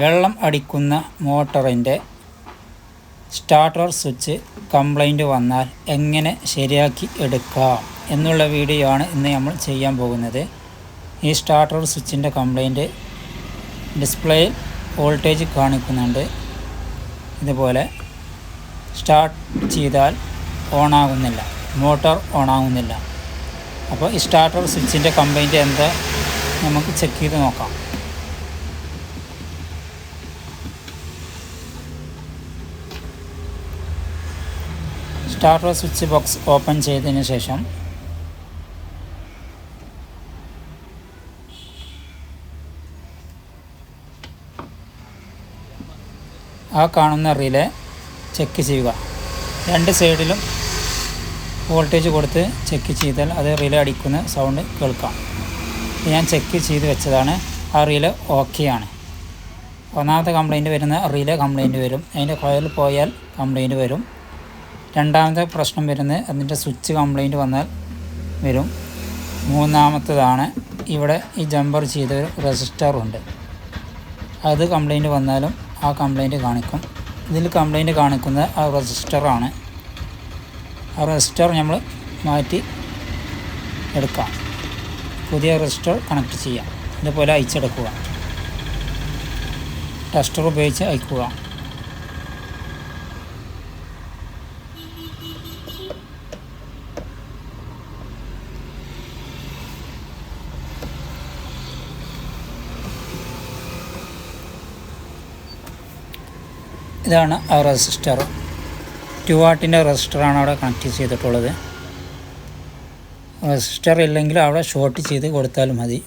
വെള്ളം അടിക്കുന്ന മോട്ടറിന്റെ starter switch complaint വന്നാൽ എങ്ങനെ ശരിയാക്കി എടുക്കാം എന്നുള്ള വീഡിയോ ആണ് ഇന്ന് നമ്മൾ ചെയ്യാൻ പോകുന്നത്. ഈ സ്റ്റാർട്ടർ സ്വിച്ചിന്റെ കംപ്ലൈന്റ് ഡിസ്പ്ലേ വോൾട്ടേജ് കാണിക്കുന്നുണ്ട്. ഇതുപോലെ സ്റ്റാർട്ട് ചെയ്താൽ ഓണാകുന്നില്ല. മോട്ടോർ ഓണാകുന്നില്ല. അപ്പോൾ ഈ സ്റ്റാർട്ടർ സ്വിച്ചിന്റെ കംപ്ലൈന്റ് എന്താ? നമുക്ക് ചെക്ക് ചെയ്ത് നോക്കാം. സ്റ്റാർട്ടർ സ്വിച്ച് ബോക്സ് ഓപ്പൺ ചെയ്തതിന് ശേഷം ആ കാണുന്ന റിലേ ചെക്ക് ചെയ്യുക. രണ്ട് സൈഡിലും വോൾട്ടേജ് കൊടുത്ത് ചെക്ക് ചെയ്താൽ അത് റിലേ അടിക്കുന്ന സൗണ്ട് കേൾക്കാം. ഞാൻ ചെക്ക് ചെയ്ത് വെച്ചതാണ്. ആ റിലേ ആണ്. ഒന്നാമത്തെ കംപ്ലൈന്റ് വരുന്ന റിലേ കംപ്ലൈന്റ് വരും. അതിന്റെ കോയിൽ പോയാൽ കംപ്ലൈന്റ് വരും. രണ്ടാമത്തെ പ്രശ്നം വരുന്നത് അതിന്റെ സ്വിച്ച് കംപ്ലൈന്റ് വന്നാൽ വരും. മൂന്നാമത്തതാണ് ഇവിടെ ഈ ജമ്പർ ചെയ്ത ഒരു റെസിസ്റ്ററുണ്ട് അത് കംപ്ലൈന്റ് വന്നാലും ആ കംപ്ലൈന്റ് കാണിക്കും. ഇതിൽ കംപ്ലൈന്റ് കാണിക്കുന്നത് ആ റെസിസ്റ്ററാണ് ആ റെസിസ്റ്റർ നമ്മൾ മാറ്റി എടുക്കാം. പുതിയ റെസിസ്റ്റർ കണക്ട് ചെയ്യാം. ഇതുപോലെ അയച്ചെടുക്കുക. ടെസ്റ്റർ ഉപയോഗിച്ച് അയക്കുക. ഇതാണ് ആ റെസിസ്റ്റർ. ടു വാട്ടിന്റെ റെസിസ്റ്ററാണ് അവിടെ കണക്ട് ചെയ്തിട്ടുള്ളത്. റെസിസ്റ്റർ ഇല്ലെങ്കിൽ അവിടെ ഷോർട്ട് ചെയ്ത് കൊടുത്താൽ മതി.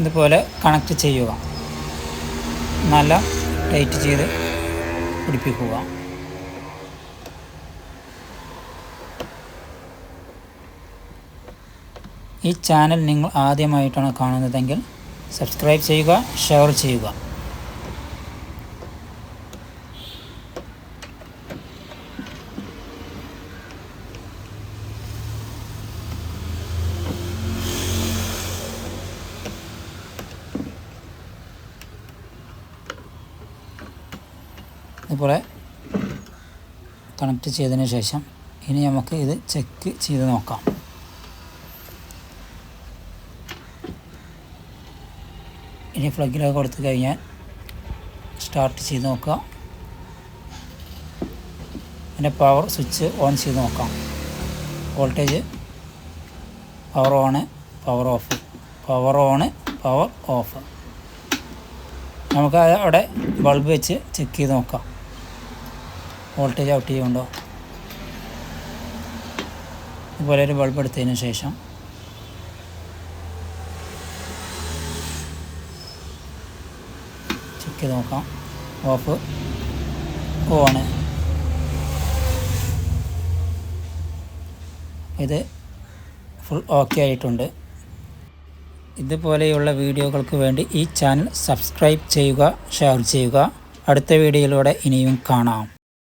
ഇതുപോലെ കണക്ട് ചെയ്യുക. നല്ല ടൈറ്റ് ചെയ്ത് പിടിപ്പിക്കുക. ഈ ചാനൽ നിങ്ങൾ ആദ്യമായിട്ടാണ് കാണുന്നതെങ്കിൽ സബ്സ്ക്രൈബ് ചെയ്യുക ഷെയർ ചെയ്യുക. ഇതുപോലെ കണക്ട് ചെയ്തതിന് ശേഷം ഇനി നമുക്ക് ഇത് ചെക്ക് ചെയ്ത് നോക്കാം. ഇനി ഫ്ലഗിലൊക്കെ കൊടുത്തു കഴിഞ്ഞാൽ സ്റ്റാർട്ട് ചെയ്ത് നോക്കാം പിന്നെ പവർ സ്വിച്ച് ഓൺ ചെയ്ത് നോക്കാം. Voltage power on power off power on power off നമുക്ക് അവിടെ ബൾബ് വെച്ച് ചെക്ക് ചെയ്ത് നോക്കാം. വോൾട്ടേജ് ഔട്ട് ചെയ്യുന്നുണ്ടോ? ഇതുപോലെ ഒരു ബൾബ് എടുത്തതിന് ശേഷം ചെയ്ത് നോക്കാം. ഓഫ്. ഓണ് ഇത് ഫുൾ ഓക്കെ ആയിട്ടുണ്ട്. ഇതുപോലെയുള്ള വീഡിയോകൾക്ക് വേണ്ടി ഈ ചാനൽ സബ്സ്ക്രൈബ് ചെയ്യുക ഷെയർ ചെയ്യുക. അടുത്ത വീഡിയോയിലൂടെ ഇനിയും കാണാം.